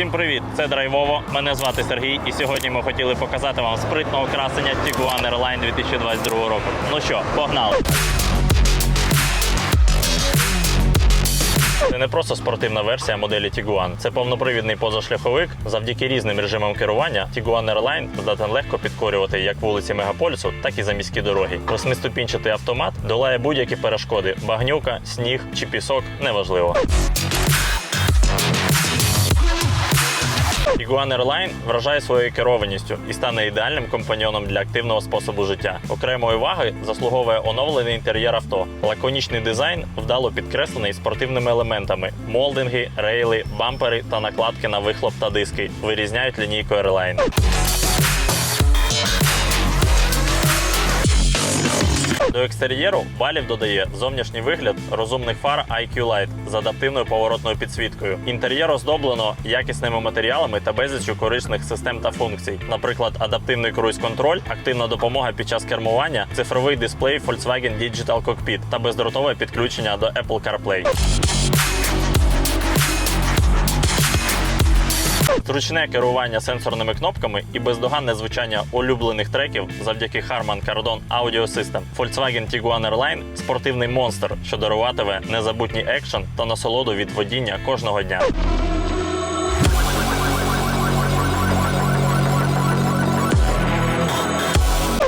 Всім привіт! Це Драйвово. Мене звати Сергій, і сьогодні ми хотіли показати вам спритного красення Tiguan Airline 2022 року. Ну що, погнали! Це не просто спортивна версія моделі Tiguan. Це повнопривідний позашляховик. Завдяки різним режимам керування Tiguan Airline здатен легко підкорювати як вулиці мегаполісу, так і заміські дороги. Восьмиступінчатий автомат долає будь-які перешкоди: багнюка, сніг чи пісок неважливо. Tiguan Airline вражає своєю керованістю і стане ідеальним компаньйоном для активного способу життя. Окремої уваги заслуговує оновлений інтер'єр авто. Лаконічний дизайн вдало підкреслений спортивними елементами: молдинги, рейли, бампери та накладки на вихлоп та диски вирізняють лінійку Airline. До екстер'єру балів додає зовнішній вигляд розумних фар IQ Light з адаптивною поворотною підсвіткою. Інтер'єр оздоблено якісними матеріалами та безліччю корисних систем та функцій, наприклад, адаптивний круїз-контроль, активна допомога під час кермування, цифровий дисплей Volkswagen Digital Cockpit та бездротове підключення до Apple CarPlay. Зручне керування сенсорними кнопками і бездоганне звучання улюблених треків завдяки Harman Kardon Audio System. Volkswagen Tiguan Airline – спортивний монстр, що даруватиме незабутній екшен та насолоду від водіння кожного дня.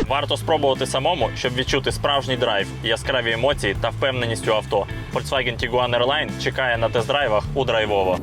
Варто спробувати самому, щоб відчути справжній драйв, яскраві емоції та впевненість у авто. Volkswagen Tiguan Airline чекає на тест-драйвах у драйвово.